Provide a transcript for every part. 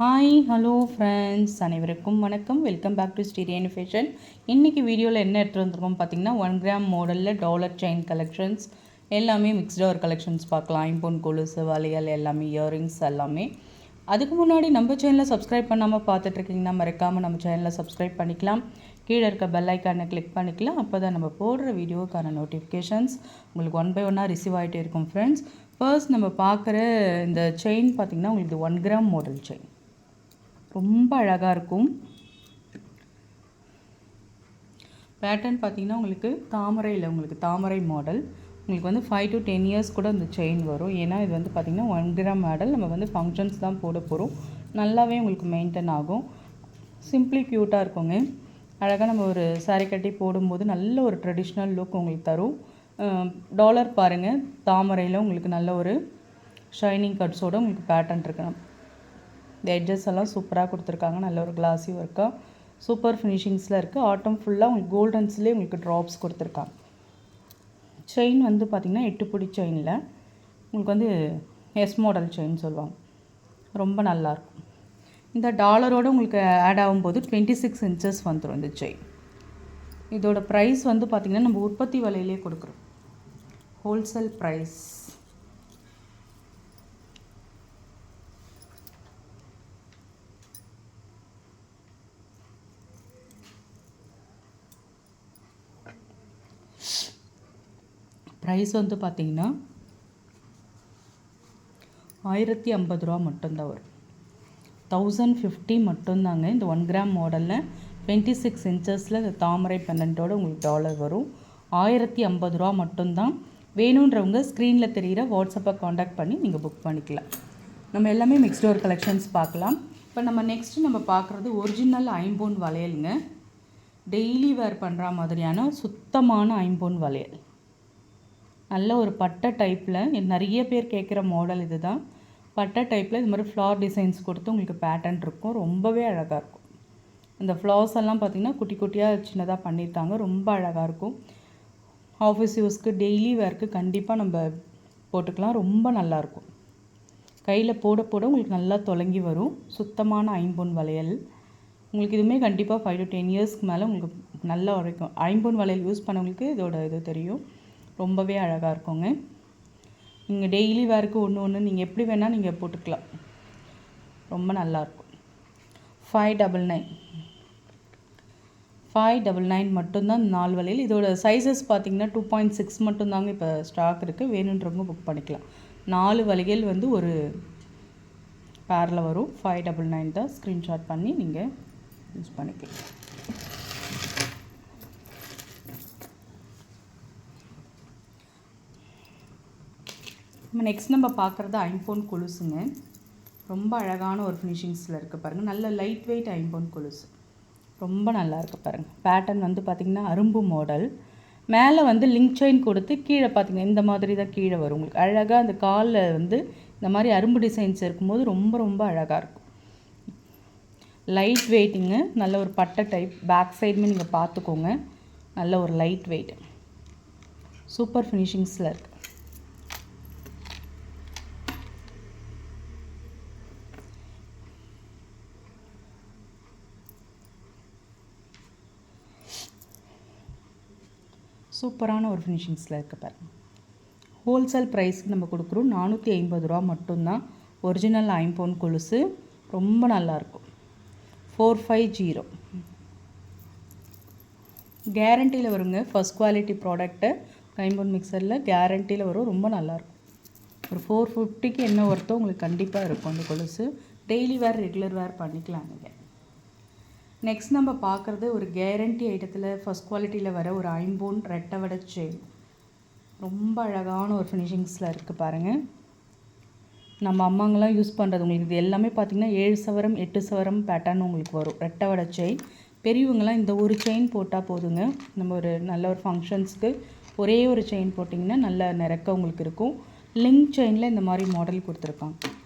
Hi hello friends அனைவருக்கும் வணக்கம். Welcome back to ஸ்டீரியன் ஃபேஷன் இன்றைக்கி வீடியோவில் என்ன எடுத்துகிட்டு வந்திருக்கோம் பார்த்தீங்கன்னா ஒன் கிராம் மாடலில் டாலர் செயின் கலெக்ஷன்ஸ் எல்லாமே மிக்ஸ்டாக ஒரு கலெக்ஷன்ஸ் பார்க்கலாம். ஐம்பொன் கொலுசு வளையல் எல்லாமே இயரிங்ஸ் எல்லாமே. அதுக்கு முன்னாடி நம்ம சேனலை சப்ஸ்கிரைப் பண்ணாமல் பார்த்துட்ருக்கீங்கன்னா மறக்காமல் நம்ம சேனலை சப்ஸ்கிரைப் பண்ணிக்கலாம். கீழே இருக்க பெல் ஐக்கானை கிளிக் பண்ணிக்கலாம். அப்போ தான் நம்ம போடுற வீடியோக்கான நோட்டிஃபிகேஷன்ஸ் உங்களுக்கு ஒன் பை ஒன்னாக ரிசீவ் ஆகிட்டே இருக்கும் ஃப்ரெண்ட்ஸ் ஃபர்ஸ்ட் நம்ம பார்க்குற இந்த செயின் பார்த்திங்கன்னா உங்களுக்கு ஒன் கிராம் மாடல் செயின் ரொம்ப அழகாக இருக்கும். பேட்டர்ன் பார்த்தீங்கன்னா உங்களுக்கு தாமரையில் உங்களுக்கு தாமரை மாடல் உங்களுக்கு வந்து ஃபைவ் டு டென் இயர்ஸ் கூட இந்த செயின் வரும். ஏன்னா இது வந்து பார்த்திங்கன்னா ஒன் கிராம் மாடல் நம்ம வந்து ஃபங்க்ஷன்ஸ் தான் போட போகிறோம் நல்லாவே உங்களுக்கு மெயின்டைன் ஆகும். சிம்பிளி க்யூட்டாக இருக்குங்க. அழகாக நம்ம ஒரு சாரி கட்டி போடும்போது நல்ல ஒரு ட்ரெடிஷ்னல் லுக் உங்களுக்கு தரும். டாலர் பாருங்கள் தாமரையில் உங்களுக்கு நல்ல ஒரு ஷைனிங் கட்ஸோடு உங்களுக்கு பேட்டர்ன் இருக்கணும் இந்த எட்ஜஸ் எல்லாம் சூப்பராக கொடுத்துருக்காங்க. நல்ல ஒரு கிளாஸி ஒர்க்காக சூப்பர் ஃபினிஷிங்ஸில் இருக்குது ஆட்டம் ஃபுல்லாக உங்களுக்கு கோல்டன்ஸ்லேயே உங்களுக்கு ட்ராப்ஸ் கொடுத்துருக்காங்க. செயின் வந்து பார்த்திங்கன்னா எட்டு பிடி செயினில் உங்களுக்கு வந்து எஸ் மாடல் செயின் சொல்லுவாங்க. ரொம்ப நல்லாயிருக்கும் இந்த டாலரோடு உங்களுக்கு ஆட் ஆகும்போது டுவெண்ட்டி சிக்ஸ் இன்ச்சஸ் வந்துடும் இந்த செயின் இதோட ப்ரைஸ் வந்து பார்த்திங்கன்னா நம்ம உற்பத்தி விலையிலே கொடுக்குறோம். ஹோல்சேல் ப்ரைஸ் ப்ரைஸ் வந்து பார்த்திங்கன்னா ஆயிரத்தி ஐம்பது ரூபா மட்டும்தான் வரும். தௌசண்ட் ஃபிஃப்டி மட்டும்தாங்க. இந்த ஒன் கிராம் மாடலில் டுவெண்ட்டி சிக்ஸ் இன்ச்சஸில் இந்த தாமரை பன்னெண்டோடு உங்களுக்கு டாலர் வரும். ஆயிரத்தி ஐம்பது ரூபா மட்டும்தான். வேணுன்றவங்க ஸ்க்ரீனில் தெரிகிற வாட்ஸ்அப்பை காண்டாக்ட் பண்ணி நீங்கள் புக் பண்ணிக்கலாம். நம்ம எல்லாமே மிக்ஸ்ட் கலெக்ஷன்ஸ் பார்க்கலாம். இப்போ நம்ம நெக்ஸ்ட்டு நம்ம பார்க்குறது ஒரிஜினல் ஐம்பொன் வளையலுங்க. டெய்லி வேர் பண்ணுற மாதிரியான சுத்தமான ஐம்பொன் வளையல். நல்ல ஒரு பட்டை டைப்பில் நிறைய பேர் கேட்குற மாடல் இது தான் பட்டை டைப்பில் இது மாதிரி ஃப்ளார் டிசைன்ஸ் கொடுத்து உங்களுக்கு பேட்டர்ன் இருக்கும். ரொம்பவே அழகாக இருக்கும். இந்த ஃப்ளார்ஸ் எல்லாம் பார்த்திங்கன்னா குட்டி குட்டியாக சின்னதாக பண்ணியிருக்காங்க. ரொம்ப அழகாக இருக்கும். ஆஃபீஸ் யூஸ்க்கு டெய்லி வேர்க்கு கண்டிப்பாக நம்ம போட்டுக்கலாம். ரொம்ப நல்லாயிருக்கும் கையில் போட போட உங்களுக்கு நல்லா தொலங்கி வரும். சுத்தமான ஐம்பொன் வளையல். உங்களுக்கு இதுவுமே கண்டிப்பாக ஃபைவ் டு டென் இயர்ஸ்க்கு மேலே உங்களுக்கு நல்லா உரைக்கும். ஐம்பொன் வளையல் யூஸ் பண்ணவங்களுக்கு இதோட இது தெரியும். ரொம்பவே அழகாக இருக்குங்க. நீங்கள் டெய்லி வேருக்கு ஒன்று ஒன்று நீங்கள் எப்படி வேணால் நீங்கள் போட்டுக்கலாம். ரொம்ப நல்லாயிருக்கும் five double nine five double nine மட்டும்தான் நாலு வலையில் இதோட சைஸஸ் பார்த்தீங்கன்னா டூ பாயிண்ட் சிக்ஸ் மட்டும்தாங்க இப்போ ஸ்டாக் இருக்குது வேணுன்றவங்க புக் பண்ணிக்கலாம். நாலு வலைகள் வந்து ஒரு பேரில் வரும். ஃபைவ் டபுள் நைன் தான் ஸ்க்ரீன்ஷாட் பண்ணி நீங்கள் யூஸ் பண்ணிக்கலாம். நம்ம நெக்ஸ்ட் நம்ம பார்க்குறது ஐம்போன் கொலுசுங்க. ரொம்ப அழகான ஒரு ஃபினிஷிங்ஸில் இருக்குது பாருங்கள் நல்ல லைட் வெயிட் ஐம்போன் கொலுசு. ரொம்ப நல்லா இருக்குது பாருங்கள் பேட்டர்ன் வந்து பார்த்திங்கன்னா அரும்பு மாடல் மேலே வந்து லிங்க் செயின் கொடுத்து கீழே பார்த்திங்கன்னா இந்த மாதிரி தான் கீழே வரும். உங்களுக்கு அழகாக அந்த காலில் வந்து இந்த மாதிரி அரும்பு டிசைன்ஸ் இருக்கும்போது ரொம்ப ரொம்ப அழகாக இருக்கும். லைட் வெயிட்டுங்க நல்ல ஒரு பட்டை டைப் பேக் சைடுமே நீங்கள் பார்த்துக்கோங்க. நல்ல ஒரு லைட் வெயிட் சூப்பர் ஃபினிஷிங்ஸில் இருக்குது சூப்பரான ஒரு ஃபினிஷிங்ஸில் இருக்க பாருங்கள் ஹோல்சேல் ப்ரைஸ்க்கு நம்ம கொடுக்குறோம். நானூற்றி ஐம்பது ரூபா மட்டும்தான். ஒரிஜினல் ஐம்பவுன் கொலுசு. ரொம்ப நல்லாயிருக்கும் ஃபோர் ஃபைவ் ஜீரோ கேரண்டியில் வருங்க. ஃபஸ்ட் குவாலிட்டி ப்ராடக்ட்டு ஐம்பவுன் மிக்சரில் கேரண்டியில் வரும். ரொம்ப நல்லாயிருக்கும் ஒரு ஃபோர் ஃபிஃப்டிக்கு என்ன ஒர்த்தோ உங்களுக்கு கண்டிப்பாக இருக்கும் அந்த கொலுசு. டெய்லி வேர் ரெகுலர் வேர் பண்ணிக்கலாம் நீங்கள் நெக்ஸ்ட் நம்ம பார்க்குறது ஒரு கேரண்டி ஐட்டத்தில் ஃபஸ்ட் குவாலிட்டியில் வர ஒரு ஐம்போன் ரெட்டை செயின் ரொம்ப அழகான ஒரு ஃபினிஷிங்ஸில் இருக்குது பாருங்கள் நம்ம அம்மாங்கெல்லாம் யூஸ் பண்ணுறது உங்களுக்கு இது எல்லாமே பார்த்திங்கன்னா ஏழு சவரம் எட்டு சவரம் பேட்டர்ன் உங்களுக்கு வரும். ரெட்டை செயின் பெரியவங்களாம் இந்த ஒரு செயின் போட்டால் போதுங்க. நம்ம ஒரு நல்ல ஒரு ஃபங்க்ஷன்ஸ்க்கு ஒரே ஒரு செயின் போட்டிங்கன்னா நல்ல நிறக்க உங்களுக்கு இருக்கும். லிங்க் செயினில் இந்த மாதிரி மாடல் கொடுத்துருக்காங்க.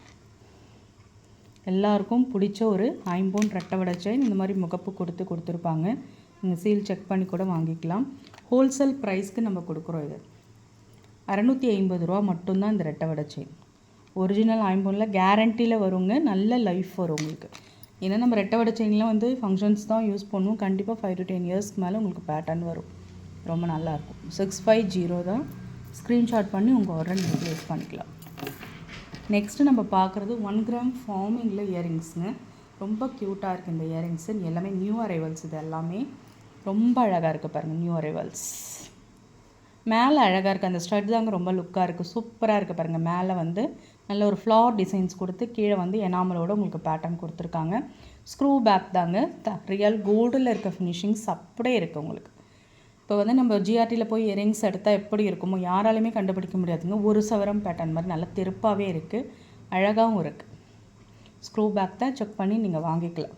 எல்லாருக்கும் பிடிச்ச ஒரு ஐம்போன் ரெட்டை வடை செயின் இந்த மாதிரி முகப்பு கொடுத்து கொடுத்துருப்பாங்க. நீங்கள் சீல் செக் பண்ணி கூட வாங்கிக்கலாம். ஹோல்சேல் ப்ரைஸ்க்கு நம்ம கொடுக்குறோம் இது. அறநூற்றி ஐம்பது ரூபா மட்டும்தான் இந்த ரெட்டை வடை செயின் ஒரிஜினல் ஐம்பொனில் கேரண்டியில் வருங்க. நல்ல லைஃப் வரும் உங்களுக்கு. ஏன்னா நம்ம ரெட்டை வடை செயின்லாம் வந்து ஃபங்க்ஷன்ஸ் தான் யூஸ் பண்ணுவோம். கண்டிப்பாக ஃபைவ் டு டென் இயர்ஸ்க்கு மேலே உங்களுக்கு பேட்டர்ன் வரும். ரொம்ப நல்லாயிருக்கும் சிக்ஸ் ஃபைவ் ஜீரோ தான் ஸ்க்ரீன்ஷாட் பண்ணி உங்கள் ஆர்டர் நீங்கள் யூஸ் பண்ணிக்கலாம். நெக்ஸ்ட்டு நம்ம பார்க்குறது ஒன் கிராம் ஃபார்மிங்கில் இயரிங்ஸுங்க ரொம்ப க்யூட்டாக இருக்குது இந்த இயரிங்ஸு எல்லாமே நியூ அரைவல்ஸ் இது எல்லாமே. ரொம்ப அழகாக இருக்குது பாருங்கள் நியூ அரைவல்ஸ் மேலே அழகாக இருக்குது அந்த ஸ்டட் தாங்க ரொம்ப லுக்காக இருக்குது சூப்பராக இருக்குது பாருங்கள் மேலே வந்து நல்ல ஒரு ஃப்ளார் டிசைன்ஸ் கொடுத்து கீழே வந்து எனாமலோட உங்களுக்கு பேட்டர்ன் கொடுத்துருக்காங்க. ஸ்க்ரூ பேக் தாங்க. த ரியல் கோல்டில் இருக்க ஃபினிஷிங்ஸ் அப்படியே இருக்குது உங்களுக்கு. இப்போ வந்து நம்ம ஜிஆர்டியில் போய் இயரிங்ஸ் எடுத்தால் எப்படி இருக்குமோ யாராலையுமே கண்டுபிடிக்க முடியாதுங்க. ஒரு சவரம் பேட்டர்ன் மாதிரி நல்லா தெருப்பாகவே இருக்குது அழகாகவும் இருக்குது ஸ்க்ரூ பேக் தான் செக் பண்ணி நீங்கள் வாங்கிக்கலாம்.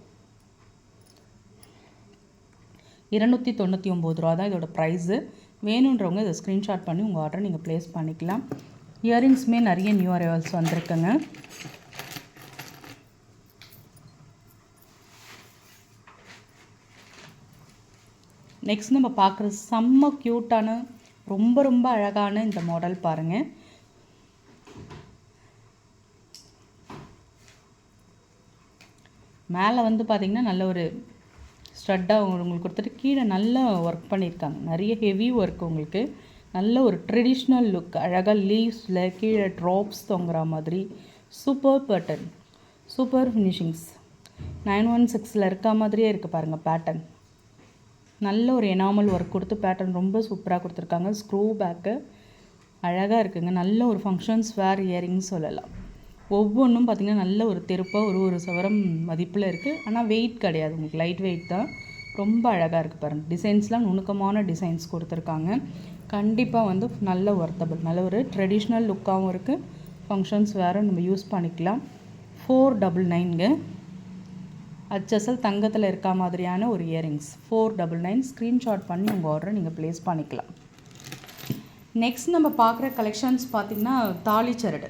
இருநூற்றி தொண்ணூற்றி ஒம்பது ரூபா தான் இதோட ப்ரைஸு வேணுன்றவங்க இதை ஸ்க்ரீன்ஷாட் பண்ணி உங்கள் ஆர்டர் நீங்கள் ப்ளேஸ் பண்ணிக்கலாம். இயரிங்ஸுமே நிறைய நியூ அரைவல்ஸ் வந்திருக்குங்க. நெக்ஸ்ட் நம்ம பார்க்குறது செம்ம க்யூட்டான ரொம்ப ரொம்ப அழகான இந்த மாடல் பாருங்கள் மேலே வந்து பார்த்திங்கன்னா நல்ல ஒரு ஸ்ட்ரெட்டாக உங்களுக்கு கொடுத்துட்டு கீழே நல்லா ஒர்க் பண்ணியிருக்காங்க. நிறைய ஹெவி ஒர்க் உங்களுக்கு. நல்ல ஒரு ட்ரெடிஷ்னல் லுக் அழகாக லீவ்ஸில் கீழே ட்ராப்ஸ் தொங்குற மாதிரி. Super pattern super finishings nine one சிக்ஸில் இருக்க மாதிரியே இருக்குது பாருங்கள் பேட்டர்ன் நல்ல ஒரு எனாமல் ஒர்க் கொடுத்து பேட்டர்ன் ரொம்ப சூப்பராக கொடுத்துருக்காங்க. ஸ்க்ரூ பேக்கு அழகாக இருக்குங்க. நல்ல ஒரு ஃபங்க்ஷன்ஸ் வேர் இயரிங்னு சொல்லலாம். ஒவ்வொன்றும் பார்த்திங்கன்னா நல்ல ஒரு தெருப்பாக ஒரு ஒரு சவரம் மதிப்பில் இருக்குது ஆனால் வெயிட் கிடையாது. உங்களுக்கு லைட் வெயிட் தான். ரொம்ப அழகாக இருக்குது பாருங்கள் டிசைன்ஸ்லாம் நுணுக்கமான டிசைன்ஸ் கொடுத்துருக்காங்க. கண்டிப்பாக வந்து நல்ல ஒர்த்தபிள் நல்ல ஒரு ட்ரெடிஷ்னல் லுக்காகவும் இருக்குது ஃபங்க்ஷன்ஸ் வேறு நம்ம யூஸ் பண்ணிக்கலாம். ஃபோர் டபுள் நைன்ங்க அச்சசல் தங்கத்தில் இருக்க மாதிரியான ஒரு earrings four double nine screenshot பண்ணி உங்கள் ஆர்டரை நீங்கள் ப்ளேஸ் பண்ணிக்கலாம். நெக்ஸ்ட் நம்ம பார்க்குற கலெக்ஷன்ஸ் பார்த்திங்கன்னா தாலி சரடு.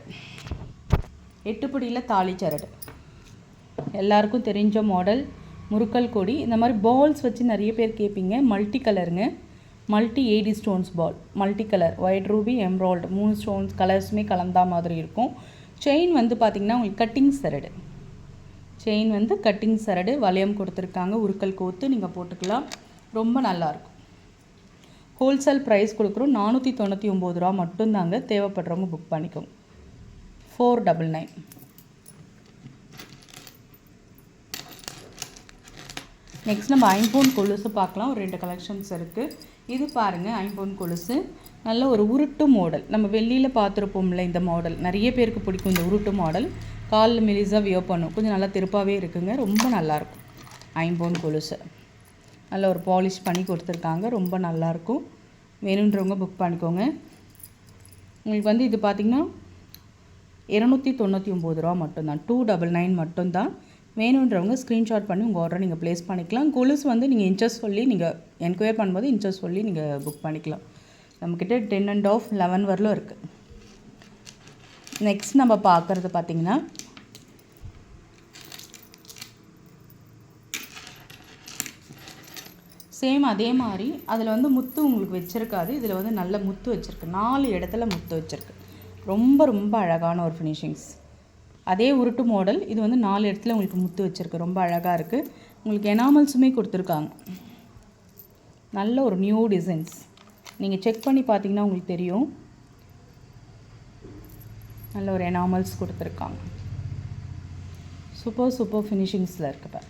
எட்டுப்படியில் தாலி சரடு. எல்லாருக்கும் தெரிஞ்ச மாடல் முறுக்கல் கொடி. இந்த மாதிரி பால்ஸ் வச்சு நிறைய பேர் கேட்பீங்க. மல்டி கலருங்க multi AD stones ball multi colour white ruby emerald மூணு ஸ்டோன்ஸ் கலர்ஸுமே கலந்தா மாதிரி இருக்கும். செயின் வந்து பார்த்திங்கன்னா உங்களுக்கு கட்டிங் சரடு. செயின் வந்து கட்டிங் சரடு வளையம் கொடுத்துருக்காங்க. உருக்கல் கோத்து நீங்கள் போட்டுக்கலாம். ரொம்ப நல்லாயிருக்கும் ஹோல்சேல் ப்ரைஸ் கொடுக்குறோம். நானூற்றி தொண்ணூற்றி ஒம்பது ரூபா மட்டும்தாங்க தேவைப்படுறவங்க புக் பண்ணிக்கோங்க. ஃபோர் டபுள் நைன் நெக்ஸ்ட் நம்ம ஐம்பவுன் கொலுசு பார்க்கலாம். ஒரு ரெண்டு கலெக்ஷன்ஸ் இருக்குது இது பாருங்கள் ஐம்பவுன் கொலுசு. நல்ல ஒரு உருட்டு மாடல் நம்ம வெளியில் பார்த்துருப்போம்ல இந்த மாடல் நிறைய பேருக்கு பிடிக்கும் இந்த உருட்டு மாடல் காலில் மெலிசாக வியர் பண்ணும். கொஞ்சம் நல்லா திருப்பாகவே இருக்குங்க. ரொம்ப நல்லாயிருக்கும் ஐம்பவுன் கொலுசு. நல்ல ஒரு பாலிஷ் பண்ணி கொடுத்துருக்காங்க. ரொம்ப நல்லாயிருக்கும் வேணுன்றவங்க புக் பண்ணிக்கோங்க. உங்களுக்கு வந்து இது பார்த்திங்கன்னா இரநூத்தி தொண்ணூற்றி ஒம்பது ரூபா மட்டும்தான். டூ டபுள் நைன் மட்டும்தான். வேணுன்றவங்க ஸ்க்ரீன்ஷாட் பண்ணி உங்கள் ஆர்டரை நீங்கள் ப்ளேஸ் பண்ணிக்கலாம். கொலுசு வந்து நீங்கள் இன்ச்சஸ் சொல்லி நீங்கள் என்கொயர் பண்ணும்போது இன்ச்சஸ் சொல்லி நீங்கள் புக் பண்ணிக்கலாம். நம்மக்கிட்ட டென் அண்ட் ஆஃப் லெவன் வரலும் இருக்குது நெக்ஸ்ட் நம்ம பார்க்குறது பார்த்திங்கன்னா சேம் அதே மாதிரி அதில் வந்து முத்து உங்களுக்கு வச்சுருக்காது. இதில் வந்து நல்ல முத்து வச்சுருக்கு. நாலு இடத்துல முத்து வச்சுருக்கு. ரொம்ப ரொம்ப அழகான ஒரு ஃபினிஷிங்ஸ் அதே உருட்டு மாடல் இது வந்து நாலு இடத்துல உங்களுக்கு முத்து வச்சுருக்கு. ரொம்ப அழகாக இருக்குது உங்களுக்கு எனாமல்ஸுமே கொடுத்துருக்காங்க. நல்ல ஒரு நியூ டிசைன்ஸ் நீங்கள் செக் பண்ணி பார்த்தீங்கன்னா உங்களுக்கு தெரியும். நல்ல ஒரு எனாமல்ஸ் கொடுத்துருக்காங்க. சூப்பர் சூப்பர் ஃபினிஷிங்ஸில் இருக்கு பாரு.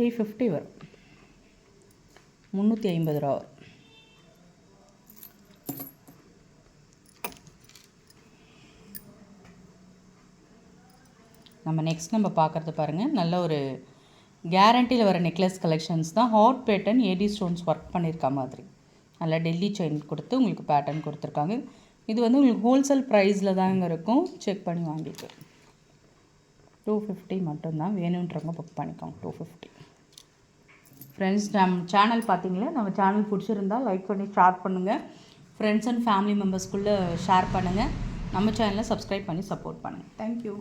த்ரீ ஃபிஃப்டி வரும். முந்நூற்றி ஐம்பது ரூபா வரும். நம்ம நெக்ஸ்ட் நம்ம பார்க்குறது பாருங்கள் நல்ல ஒரு கேரண்டியில் வர நெக்லஸ் கலெக்ஷன்ஸ் தான் hot pattern AD stones work பண்ணியிருக்க மாதிரி. நல்லா டெல்லி செயின் கொடுத்து உங்களுக்கு பேட்டர்ன் கொடுத்துருக்காங்க. இது வந்து உங்களுக்கு ஹோல்சேல் ப்ரைஸில் தாங்க இருக்கும். செக் பண்ணி வாங்கிட்டு. டூ ஃபிஃப்டி மட்டும்தான் வேணுன்றவங்க புக் பண்ணிக்கோங்க. டூ ஃபிஃப்டி ஃப்ரெண்ட்ஸ் நம் சேனல் பார்த்தீங்களா நம்ம சேனல் பிடிச்சிருந்தா லைக் பண்ணி ஷேர் பண்ணுங்கள் ஃப்ரெண்ட்ஸ் அண்ட் ஃபேமிலி மெம்பர்ஸ்குள்ளே ஷேர் பண்ணுங்கள் நம்ம சேனலை சப்ஸ்கிரைப் பண்ணி சப்போர்ட் பண்ணுங்கள் தேங்க்யூ